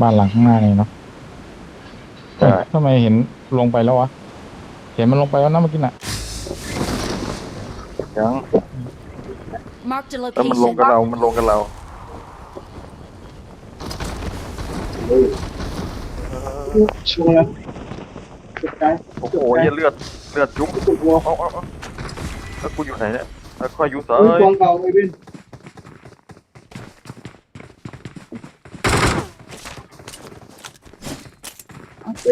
บ้านหลังข้างหน้านี่เนาะใช่ทำไมเห็นลงไปแล้ววะ เห็นมันลงไปแล้วนะเมื่อกี้น่ะ ยัง Marked a แล้วมันลง location. กับเรา มันลงกับเราช่วงนั้นสุดท้ายโอ้โหเหี้ยเลือดเลือดยุบสุดหัวเอาเอาเอาแล้วกูอยู่ไหนเนี่ยแล้วค่อยอยู่ซ้าอุ้ยยกองเก่าไอ้วิน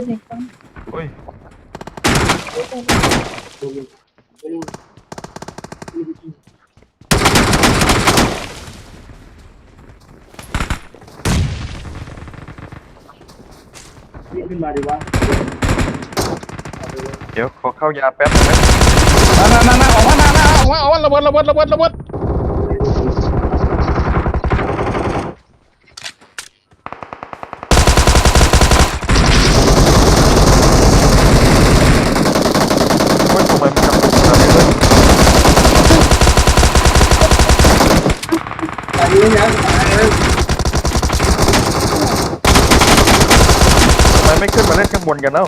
เอาปืนในกล้องเฮ้ยนี่ขึ้นมาดีวะเดี๋ยวขอเข้ายาแป๊บนะนั่นนั่นนั่นออกมานั่นนั่นออกมาออกมาระเบิดระเบิดระเบิดระเบิด เฮ้ยทำไมมันกระตุกขนาดนี้เลย ตายยังยังตายเลย ทำไมไม่ ขึ้นมาเล่นข้างบนกันแล้ว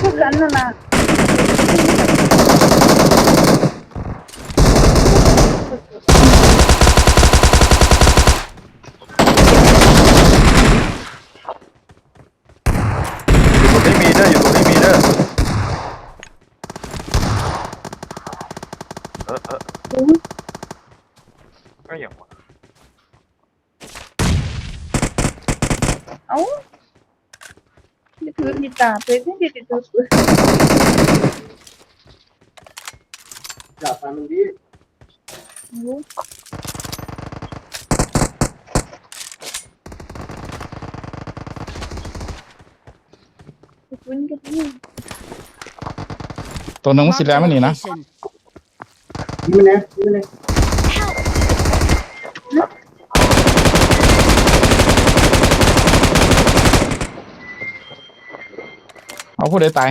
พวกนั้นน่ะนะ อยู่ตรงนี้มีเด้ออยู่ตรงนี้มีเด้อเออเออ อุ้ย ก็อย่างวะ เอ้า นี่คือมีตาไปที่เด็ดๆตัวจับตามมันดีโอ้ปืนกันนี่ตัวหนึ่งมันสี Marked แด a งมันนี่นะ location. นี่มันนะนี่มันนะ Help! เอา ผู้ใดตาย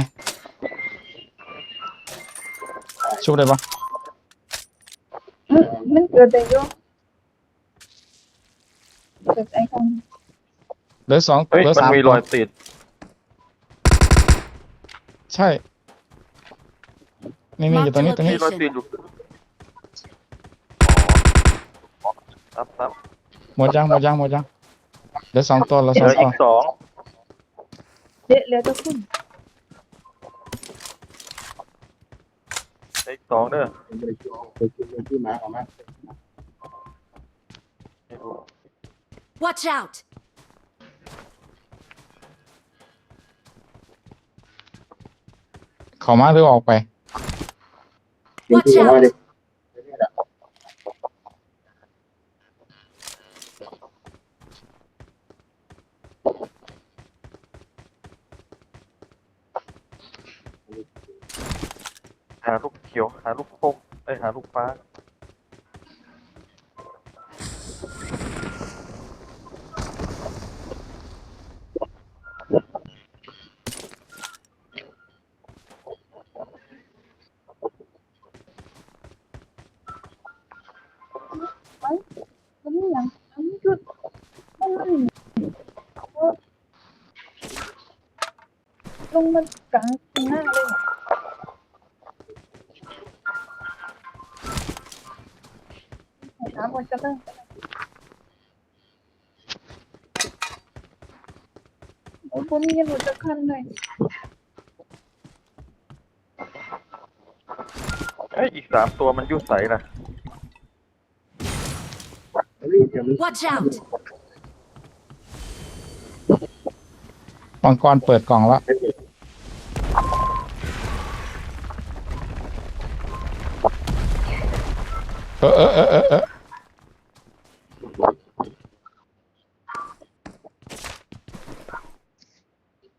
ชุบได้ปะอืมมันเกิดอะไรอยู่เกิดไอ้ของเหลือสองเฮ้ยเหลือมันสามมีรอยติด ใช่ นี่นี่อยู่ตรงนี้ตรงนี้ มีรอยติดอยู่อ๋อซับซับหมดยังหมดยังหมดยังเหลือสองตัวเหลือเหสอลืงอตัอีว กสองเด็ดแล้วจะคุณ เหลืออีก สองเด้อเป็นบริจาคเป็นที่มาของมันไม่รู้ Watch out! เข้ามาหรือออกไปเป็นที่มาดิ หาลูกเขียว หาลูกโป่งเอ้ยหาลูกฟ้า มันนี่ยังมันนี่จุดมันมันลงมากลางหน้าเลยหาหมดจะเลยโอ้ผมยังหม ดจะคันเลยเอ้ยอีกสามตัวมันยุ่ใสนะรีบเดี๋ยวมัน Watch out! มังกรเปิดกล่องแล้วเออเออเออเออเออ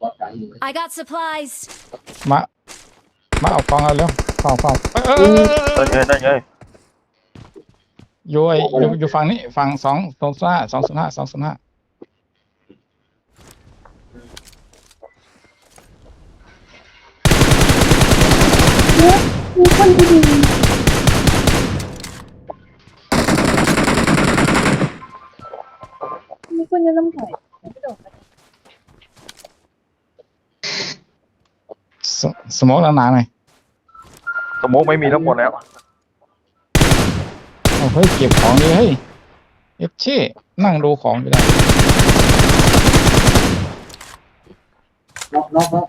ปลอดการอยู่ I got supplies. มา มาเอากล่องเอาเร็วเฝ้าเฝ้าเออเออเออเออนั่นไงนั่นไงอยู่ไอ้อยู่อยู่ฝั่งนี้ฝั่งสองสองศูนย์ห้าสองศูนย์ห้าสองศูนย์ห้ามีคนที่ดีมีคนจะน้ำไข่ไม่โดดกัน สสมองหนาๆหน่อยสโมกไม่มีทั้งหมดแล้วเอาเฮ้ยเก็บของดีเฮ้ยเอฟเช่นั่งดูของอยู่ได้น็อกน็อกน็อก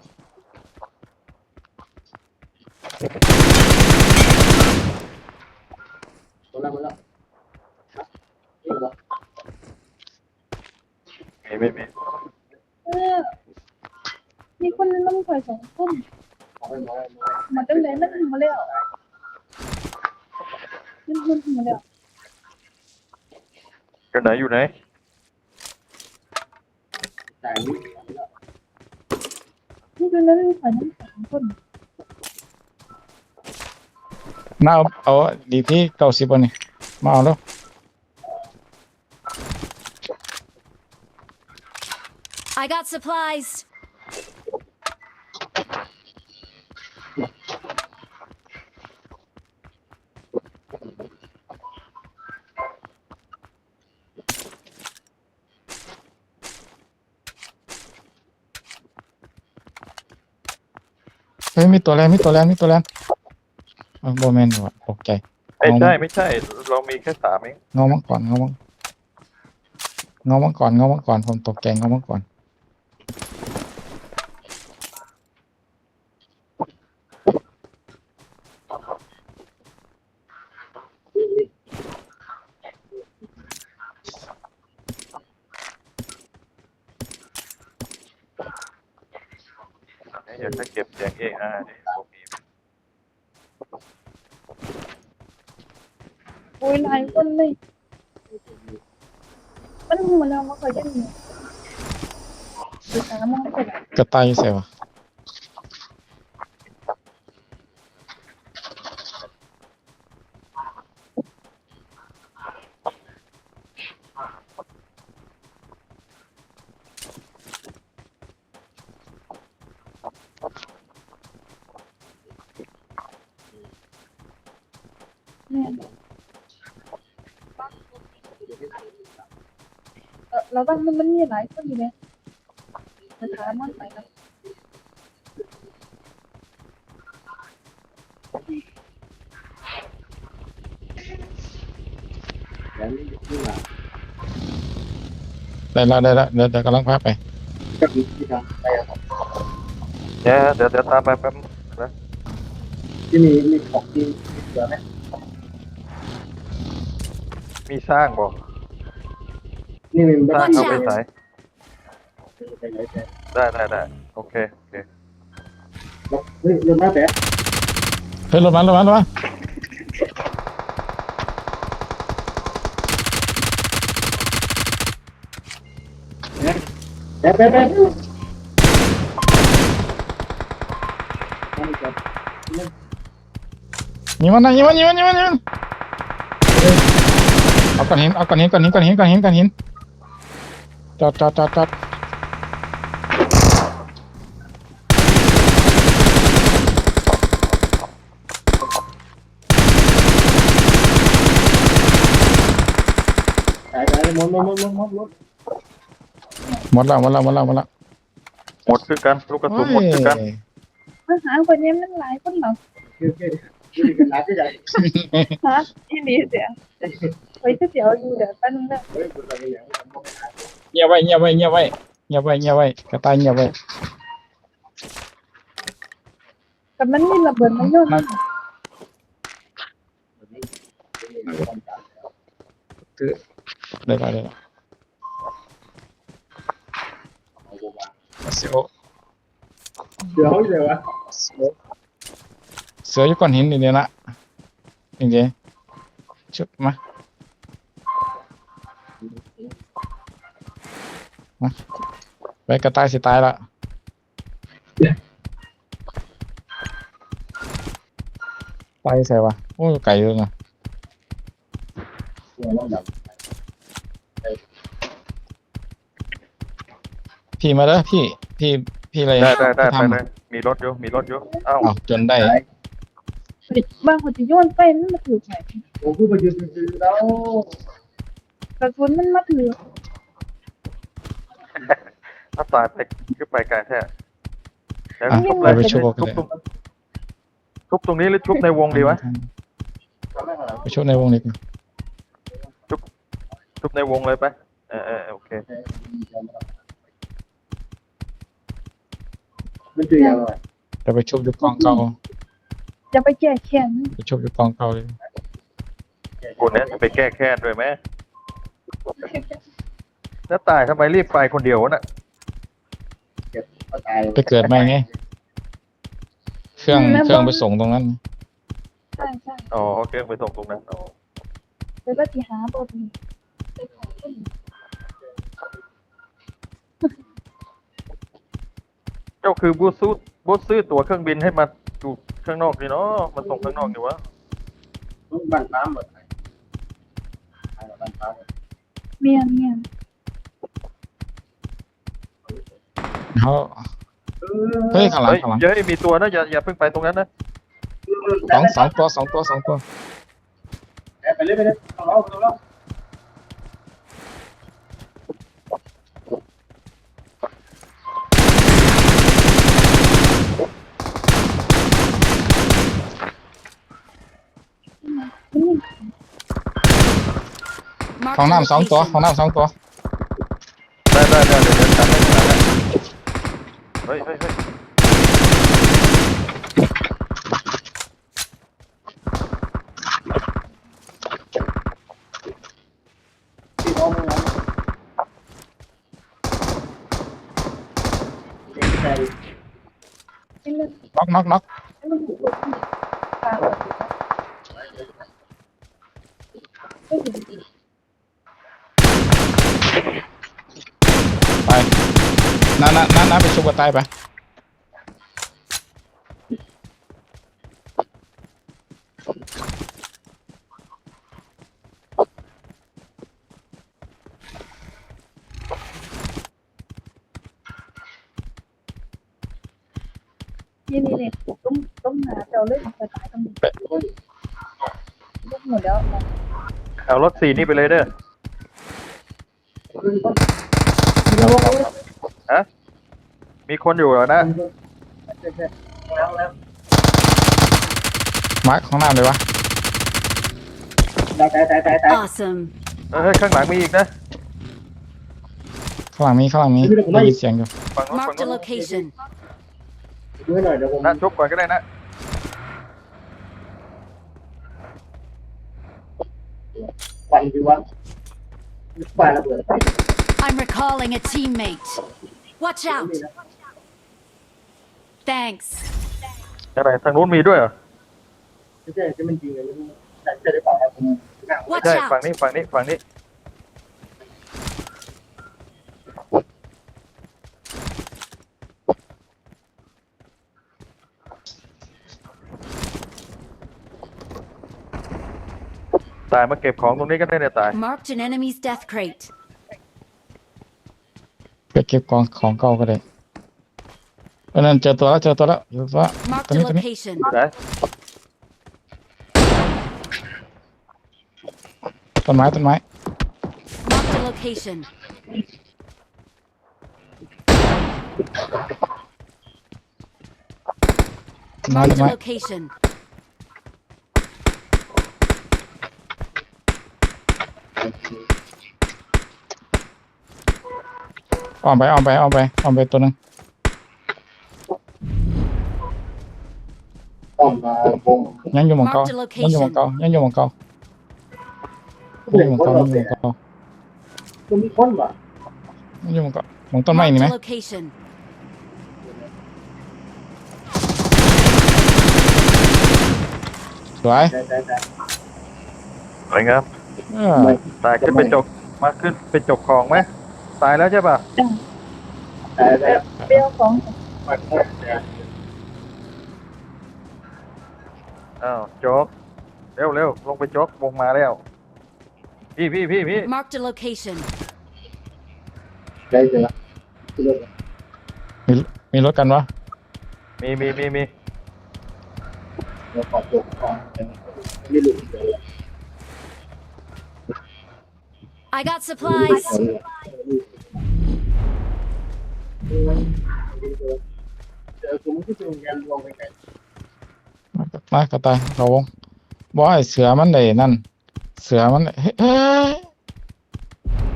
หมดแล้วหมดแล้วนี่เหรอมีไม่ มีเออมีคนจะน้ำไข่สองคนเอาไปห มดแล้วหมดแล้วมาตั้งแต่นั้นมาแล้วมันมันมาแล้วอยู่ไหนอยู่ไหนจ่ายนี่นี่คือนั้นไข่น้ำสองคนน่าเอาเอาดีที่เก้าสิบวันนี่มาเอาแล้ว I got supplies. ฮ้ยมีตัวแลนมีตัวแลนมีตัวแลนเออโบแมนว่ะตกใจไม่ใช่ไม่ใช่ เรามีแค่สามเองเงามังก่อนเงามังเงามังก่อนเงามังก่อนผมตกใจเงามังก่อน อยากจะเก็บเสียงเองอ่านี่ผมมี โอ้ยหลายคนเลย มันมาแล้วมาเคยจะมีไปตามมันก็ได้ กระต่ายอยู่ใส่วะ เนี่ยเออเราบ้านมันมันมีหลายคนอยู่เนี่ยไปถามมันไปนะ แล้วนี่นี่มา ได้แล้วได้แล้วเดี๋ยวเดี๋ยวกำลังพาไปก็มีที่ทำได้ครับเดี๋ยวเดี๋ยวเดี๋ยวตามไปแป๊บนะที่มีมีของที่เหลือไหมมีสร้างบอกนี่มีสร้าง Watch เอาไป out ใส่ไปไหนไปได้ได้ได้โอเคโอเคแล้วเฮ้ยลงมาแต่เฮ้ยรถมารถมารถมา ไปไปไปยิงมันนะยิงมันยิงมันยิงมันยิงมันเอาก้อนหินเอาก้อนหินก้อนหินก้อนหินก้อนหินก้อนหินจอดจอดจอดจอดไปไปหมดหมดหมดหมดหมด หมดหมดแล้วหมดแล้วหมดแล้วหมดแล้วหมดคือกันลูกกระสุนหมดคือกันเฮ้ยมาหาคนนี้มันหลายคนเหรอโอเคนี่เป็นร้านที่ใหญ่ฮะอีหลีเสียไว้จะเสียวอยู่เดี๋ยวแป๊บนึงนะเฮ้ยคุณอะไรอย่างนี้ผมไม่ได้เงียบไว้เงียบไว้เงียบไว้เงียบไว้เงียบไว้กระต่ายเงียบไว้แต่มันมีระเบิดมันโยนมาได้แล้ วได้แล้วเสือเดี๋ยวเดี๋ยววะเสือเสืออยู่ก้อนหินนี่เนี่ยนะจริงๆชุบมามาไปกระต่ายสิตายละไปใส่วะโอ้ยไก่เลยนะ เดี๋ยวลองดับ พี่มาเด้อพี่พี่พี่อะไรได้ได้ได้พี่ไปทำเลยมีรถอยู่มีรถอยู่เอ้าเอาจนได้บางคนจะโยนไปมันมาถือไข่ผมพูดไปยืนยืนแล้วกระสุนมันมาถือถ้าตายไปคือไปไกลแท้เดี๋ยวอะชุบไปเลยไปชุบกันชุบเลยตรงชุบตรงนี้หรือชุบในวงดีวะไปชุบในวงนี้ชุบในวงเลยไปเออเออโอเค มันคือยังไงจะไปชุบอยู่กองเก่าจะไปแก้แค้นไปชุบอยู่กองเก่าเลยกูเนี่ยจะไปแก้แค้นด้วยไหมแล้วตายทำไมรีบไปคนเดียววะน่ะก็ตายไปเกิดใหม่ไงเครื่องเครื่องไปส่งตรงนั้นใช่ใช่อ๋อโอเคไปส่งตรงนั้นอ๋อเดี๋ยวก็ที่หาบท เจ้าคือบูซูบูซื้อตั๋วเครื่องบินให้มาอยู่ข้างนอกนี่เนาะมาส่งข้างนอกนี่วะบ้านฟ้าหมดบ้านฟ้าเมียนเมียนเขาเฮ้ยข้างหลังเฮ้ยข้างหลังเย้ยมีตัวนะอย่าอย่าเพิ่งไปตรงนั้นนะสองสองตัวสองตัวสองตัว ไปเลยไปเลยต้องรอต้องรอ ห้อง a น้ำสองตัว location. ห้องน้ำสองตัวได้ได้ได้เดี๋ยวเดี๋ยวจัดให้จัดให้เฮ้ยเฮ้ยเฮ้ยที่น้องมึงนะเก่งใจนี่มันน็อกน็อกน็อก นี่มันถูกลงตาแบบนี้ไม่เห็นอีก ไปน้าน้า น้าน้าไปชุบกันตายไปนี่นี่นี่ต้มต้มหาเจ้าเลยไปตายตรงนี้ลูกหมดแล้วนะเอารถสี่นี่ไปเลยเด้อฮะ มีคนอยู่เหรอนะแล้วแล้วมาร์คข้างหน้าเลยวะตายตายตายตายตาย Awesome. เฮ้ยข้างหลังมีอีกนะข้างหลังมีข้างหลังมีได้ยินเสียงอยู่ฝั่งนู้นฝั่ง Marked a นู้น location. ดูให้หน่อยเดี๋ยวผมนะชกก่อนก็ได้นะฟันดีวะฟันระเบิดไป I'm recalling a teammate. Watch out. Thanks. อะไรทางนู้นมีด้วยเหรอไม่ใช่ที่มันจริงเลยแต่จะได้ปล่อยผมนั่ง Watch ใช่ ฝั่ง out. นี้ฝั่งนี้ฝั่งนี้ ตายมาเก็บของตรงนี้ก็ได้เนี่ยตาย Marked an enemy's death crate. ไปเก็บกองของเก่าก็ได้ เออนั่นเจอตัวแล้วเจอตัวแล้วเจอตัวแล้ว Marked Tani, a tani. location. ไหนต้นไม้ต้นไม้ Marked a location. ต้นไม้ต้ Marked น a ไม้ location. อ้อมไปอ้อมไปอ้อมไปอ้อมไปตัวหนึง ยังอยู่หมองเก่า Marked a ยังอยู่หมอง location. เก่ายังอยู่หมองเก่ายังอยู่หมองเก่ายังอยู่หมองเก่าคุณมีคนวะยังอยู่หมองเก่าหมองต้นไม้นี่ไหม Marked a location. สวยตายตายตายสวยงามเออตายขึ้นไปจกมาขึ้นไปจกของไหมตายแล้วใช่ป่ะตายแล้วเปรี้ยวของปัด อ้าวจกเร็วเร็วลงไปจกวงมาแล้ว พี่พี่พี่พี่ Marked a location. ได้เจอมีมีรถกันวะมีมีมีมีเราขอจบก่อนไม่หลุดเลย I got supplies. เจอคุณที่เป็นการรวมกัน มากระต่ายเขาวงบ่ไอ้เสือมันได้นั่น เสือมันเฮ้ยเอ้ย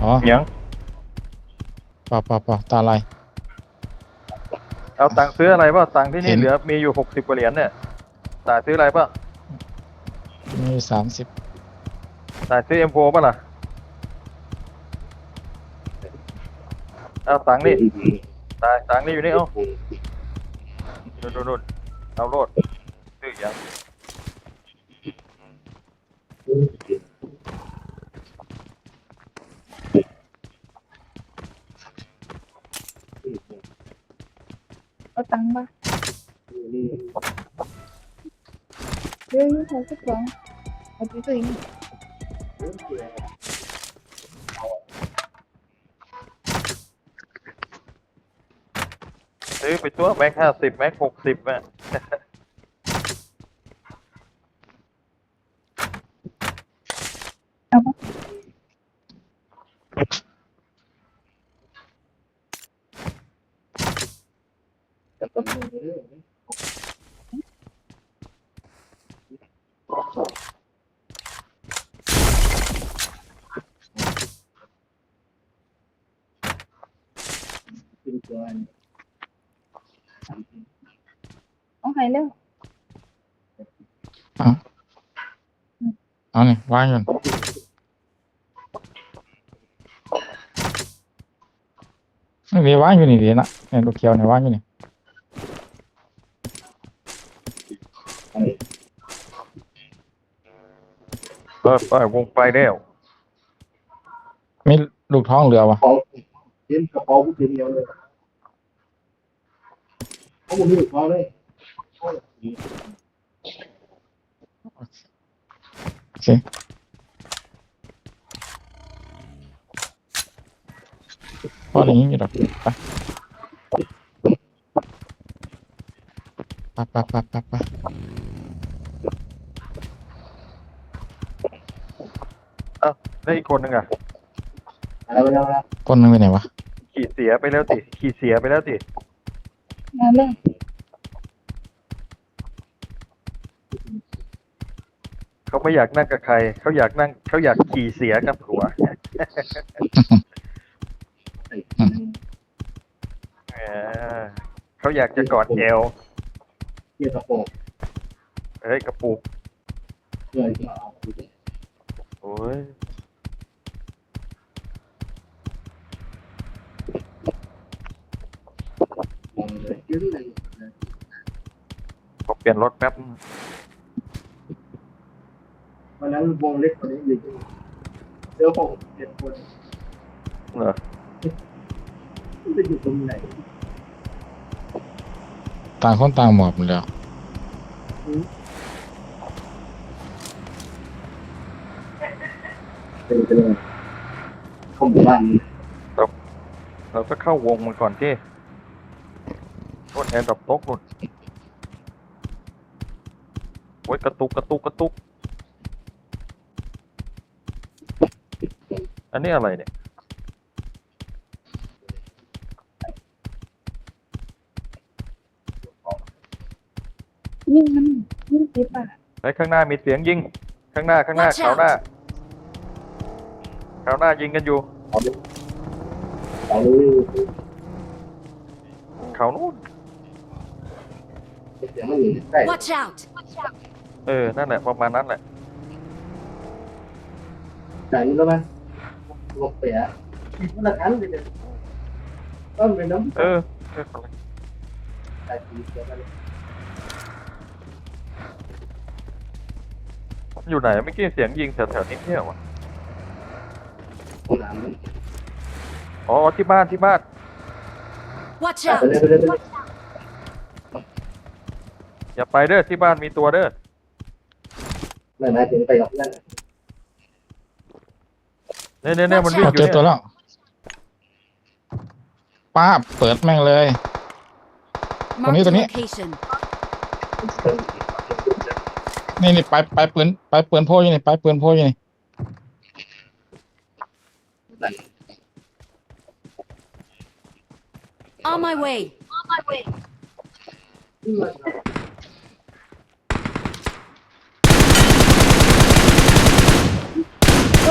อ๋อยังเปล่าเปล่าเปล่าตาลาย เอาตังค์ซื้ออะไรป่ะตังค์ที่เห็นี่น เหลือมีอยู่หกสิบกว่าเหรียญเนี่ยตายซื้ออะไรป่ะมีสามสิบตายซื้อเอ็มโฟป่ะล่ะเอาตังค์นี่ตายตังค์นี่อยู่นี่เอานู่นนู่นนู่นเอาโลด ซื้ออีกอย่างเอาตังค์มาเดี๋ยวขอสักสองเอาไปซื้ออีกซื้อไปตัวแม็กห้าสิบแม็กหกสิบอะ เอาปะเดี๋ยวก็ซื้อ เป็นตัว เอาให้เร็ว เอานี่ วางอยู่นี่มีวางอยู่นี่ดีนะเนี่ยลูกเขียวเนี่ยวางอยู่นี่เออไปวงไปแล้วมีลูกท้องเหลือวะเขาเห็นกระเป๋าผู้เดียวเลยเขาบอกนี่เขาเลยโอเคพออย่างนี้อยู่ ดอกไปไปไปไปไปแล้วอีกคนหนึ่งอะอะไรแล้วนะคนหนึงไปไหนวะ ขี่เสียไปแล้วสิ ขี่เสียไปแล้วสิ มาเร็ว เขาไม่อยากนั่งกับใคร เขาอยากนั่ง เขาอยากขี่เสียกับผัวเออเขาอยากจะกอดเอวเกี่ยวกับโปกเฮ้ยกระปุกเพื่อนที่เอาโอ้ยมองเลยยืนเลยขอเปลี่ยนรถแป๊บ วันนั้นวงเล็กกว่านี้อยู่เจอหกเจ็ดคนเหรอจะอยู่ตรงไหนต่างคนต่างหมอบหมดแล้วเป็นเป็นข้อมูลบ้านเราก็เข้าวงมันก่อนที่รถแอร์ดับโต๊ะหมดโอ้ยกระตุกกระตุกกระตุก อันนี้อะไรเนี่ย ยิงมันยิงสิบอะไอ้ข้างหน้ามีเสียงยิง ข้างหน้าข้างหน้า Watch เขา out หน้าเขาหน้ายิงกันอยู่เอาเลยเขานู่นเสียงมันอยู่ใกล้ Watch out! เออ นั่นแหละประมาณนั้นแหละจ่ายเงินแล้วไหม ลบเปียมันละคันเลยต้นเป็นน้ำเออเออจ่ายทีเดียวกันอยู่ไหนเมื่อกี้เสียงยิงแถวๆนี้เนี่ยวะคนน้ำอ๋อที่บ้านที่บ้าน Watch ไปเลย out! ไปเลยไปเลยอย่าไปเด้อที่บ้านมีตัวเด้อไม่หมายถึงไปกับเพื่อน เนี่ยเนี่ยเนี่ยมันวิ่งเอาอเจยู่อตัวเนี่ยแล้วป้าบเปิดแม่งเลย Marked a Tony, Tony. location. นี่นี่ไปไปปืนไปปืนโพอยู่นี่ไปปืนโพอยู่นี่ On my way.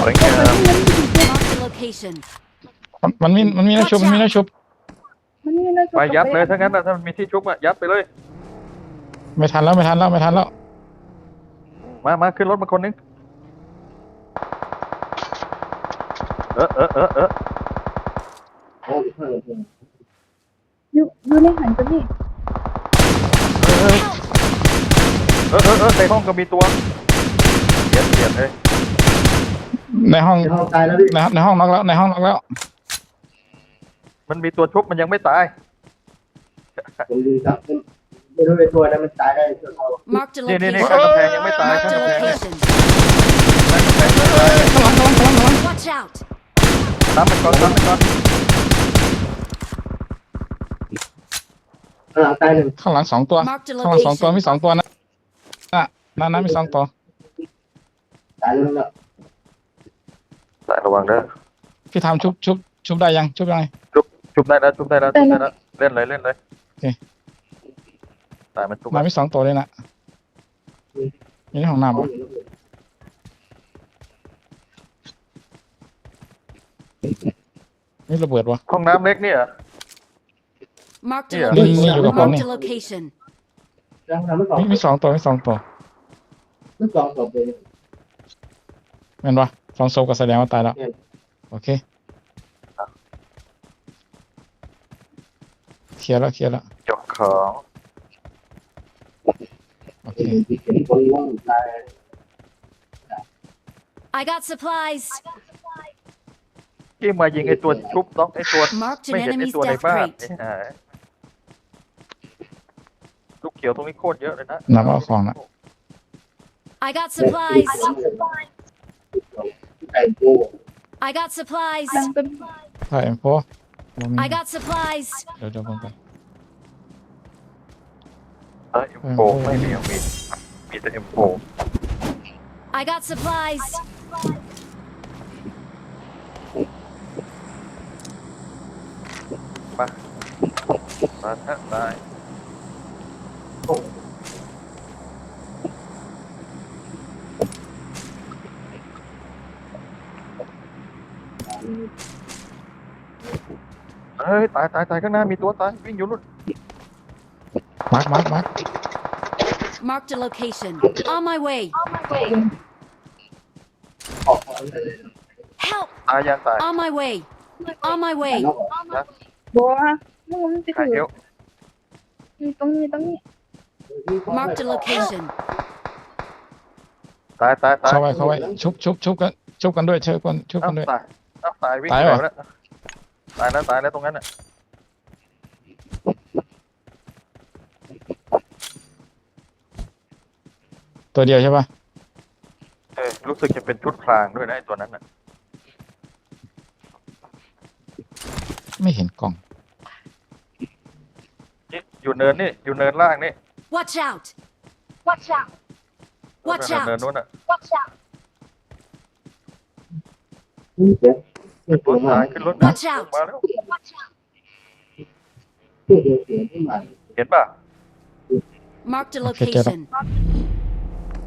สวยงาม Marked a location. มันมันมีมันมีนักชุบมันมีนักชุบ มันนี่นะไปยัดเลยถ้างั้นนะถ้ามันมีที่ชุบอะยัดไปเลย ไม่ทันแล้วไม่ทันแล้วไม่ทันแล้ว มามาขึ้นรถมาคนนึงเออเออเออเออโอ้ยเพิ่มเพิ่มอยู่อยู่ในหันกันนี่เออเออเออเออในห้องก็มีตัวเสียดเสียดเลย ในห้องในห้องตายแล้วดิในในห้องน็อกแล้วในห้องน็อกแล้ว มันมีตัวชุบมันยังไม่ตาย ผมดูครับไม่รู้เป็นตัวนั้นมันตายได้ตัวเขา Marked a นี่นี่นี่ location. ข้างกำแพงยังไม่ตาย Marked ข้าง a กำแพงเนี่ย location. ข้างกำแพงไม่ตายข้างหลังข้างหลังข้างหลังข้างหลัง Watch out. ตามมันก่อนตามมันก่อนข้างหลังตายหนึ่งข้างหลังสองตัว Marked a ข้างหลังสองตัว location. มีสองตัวนะน่ะนั่นนะมีสองตัวตายแล้วนะตายระวังเด้อพี่ทำชุบชุบชุบได้ยังชุบยังไง ชุบได้แล้วชุบได้แล้วชุบได้แล้วเล่นเลยเล่นเลยโอเค ตายมันชุบมามีสองตัวเลยนะอยู่ในห้องน้ำปะนี่ระเบิดวะ ห้องน้ำเล็กเนี่ย Marked a Yeah. Ni- ni juga location. kau ni. Marked a location. แล้วทำไม่สองมีมีสองตัวมีสองตัวไม่สองศพเลยแม่นปะ สองศพก็แสดงว่าตายแล้วเห็นโอเคเคลียร์แล้วเคลียร์แล้วจบของโอเคเป็นคนว่างตาย I got supplies. ที่มายิงไอ้ตัวชุบน้องไอ้ตัว Marked ไม่ an เห็นไอ้ enemy's ตัวใน death บ้าน crate. ไอ้ห่าลูกเขียวตรงนี้โคตรเยอะเลยนะนำเอาของนะ I got supplies. ไก่กู I got supplies. ดังเป็นถ่ายเอ็มโฟ I got supplies. เดี๋ยวเดี๋ยวผมไปเออเอ็มโฟไม่มีมีมีแต่เอ็มโฟ I got supplies. มามาฮะตาย เฮ้ยตายตายตายข้างหน้ามีตัวตายวิ่งอยู่นู่นมาร์คมาร์คมาร์ค Marked a location. On my way. ออกของเลย Help. ตายยังตาย On my way. On my way. นอกออกบัวนู่นไปหายถืเออวตรงนี้ตรงนี้ Marked a location. ตายตายตายเข้าไว้เข้าไว้ชุบชุบชุบกันชุบกันด้วยเชิญกันชุบเอ้ากันด้วย ตายเอ้าตายวิ่งตายไปเหรอ แล้ว ตายแล้วตายแล้วตรงนั้นน่ะตัวเดียวใช่ปะเออรู้สึกจะเป็นชุดพรางด้วยนะไอ้ตัวนั้นน่ะไม่เห็นกล่อง นี่อยู่เนินนี่อยู่เนินล่างนี่ Watch out. Watch out. Watch เนิน out. นู้นน่ะ Watch out. นี่เจ๊นี่ ตัตัววตาตายยขึ้นรถนะ Watch out มาแล้วที่เดียวเสียที่มาเห็นป่ะ Marked a Okay, get up. location.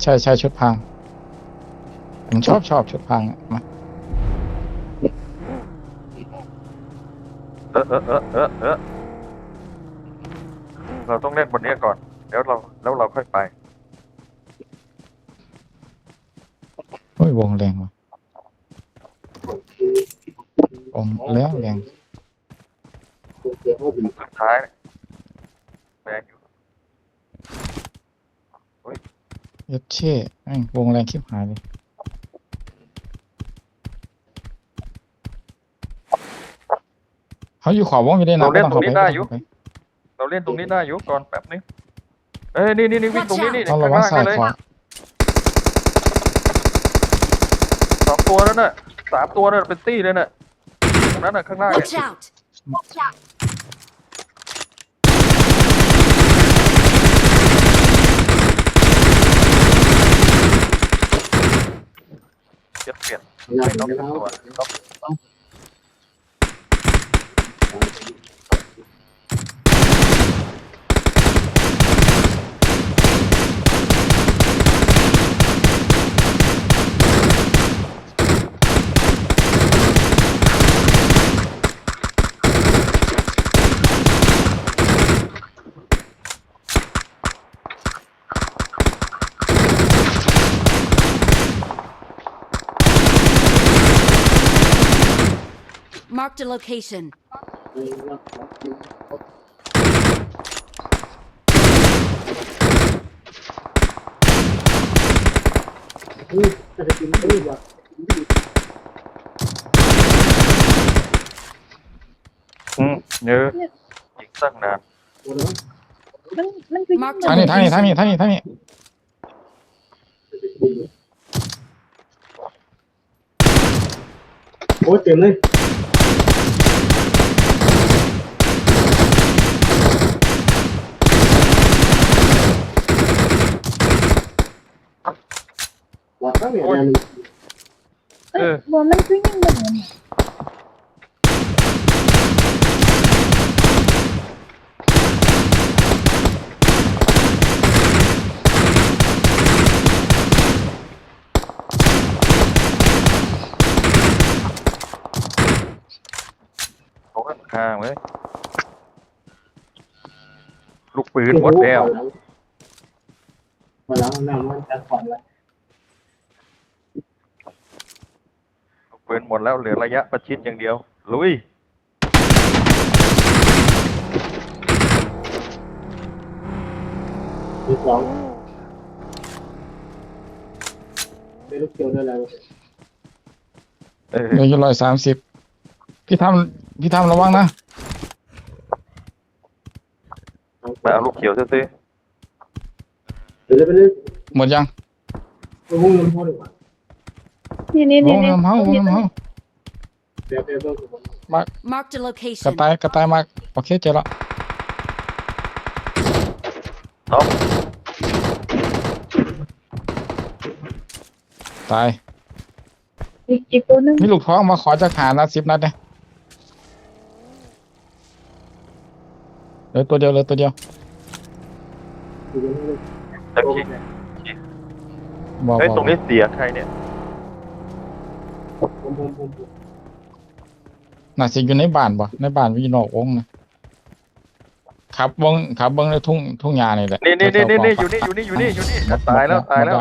ใช่ใช่ชุดพรางผมชอบชอบชุดพรางอะมาเออเออเออเออเออเราต้องเล่นบนนี้ก่อน แล้วเราแล้วเราค่อยไป โอ้ยวงแรงว่ะ วงแรงแรงเสียเขาดีสุดท้ายแรงอยู่เยัดเช่แม่งวงแรงคลิปหายเลยเขาอยู่ขอบวงอยู่ได้นะไม่ต้องเข้าไปเราเล่นตรงนี้ได้อยู่ก่อนแป๊บนึงเอ้ยนี่นี่นี่วิ่งตรงนี้นี่ต้องระข้างวังล่างซ้ายนี่เลยขวาสองตัวแล้วน่ะสามตัวน่ะเป็นตี้เลยน่ะตรง นั้นน่ะข้างหน้า Watch out! Watch out! เปลี่ยนไม่ต้องตัวต้อง Marked a location. จะไปกินได้หรออืมเยอะอีกตั้งนาน มันมันคือ Mark ทางนี้ทางนี้ทางนี้ทางนี้ทางนี้ โอ้เต็มเลยว่าตั้งเนี่ยมันเอ้ยบ่มันคือยิงบ่เหมือนเขาข้างข้างเลยลูกปืนหมดแล้ว มาแล้วน้ำมันจะขอนแล้ว ลูก ปืนหมดแล้วเหลือระยะประชิดอย่างเดียว ลุย มีสองได้ลูกเกียวได้แล้วเออเหลืออยู่ร้อยสามสิบพี่ทำพี่ทำระวังนะ ไปเอาลูกเขียวซื้อเดี๋ยวไปเลยหมดยัง ไปหุ้งเงินพ่อดีกว่า นี่นี่วนี่งนี่น้ำเฮาวงน้ำเฮาเดี๋ยวเดี๋ยวเดี๋ยว Marked a กระ location. ต่ายกระต่ายมากโอเคเจอแล้วๆท็อปตายอีกอีกตัวหนึงมีลูกท้องมาขอจะขานัดสิบนัดเนี่ยเหลือตัวเดียวเหลือตัวเดียวตะกี้บอกเฮ้ย บตรอกงนี้เสียใครเนี่ย ผมผมผมผมน่าจะอยู่ในบ้านบ่ในบ้านวินอกวงนะขับวงขับเบิ้งในทุ่งทุ่งหญ้านี่แหละนี่นี่นี่นี่นี่อแถวยู่ๆนี่อยู่นี่อยู่นี่อยู่นี่ตายแล้วตายแล้ว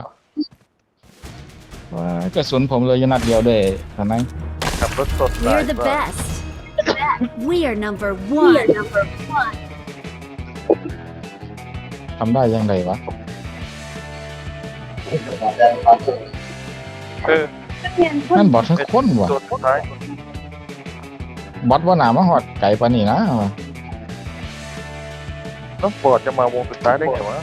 ว้ายกระสุนผมเลยอยู่นัดเดียวด้วยท่านนั้นขับรถสดตาย We're the ก็ best. We are number one. ทำได้ยังไงวะเออ นักเรียนคนนั่นบอดทั้งคนวะตัวสุดท้ายบอดว่าหนามาหอดไก่ปานนี่นะต้องปลอดจะมาวงสุดท้ายได้ไงวะ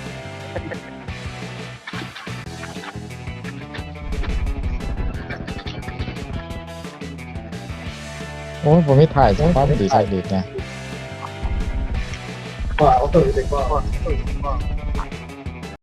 โอ้ยผมไม่ถ่ายสักปั๊บดีใช่ดีไงว่าเอาตัวเด็กว่า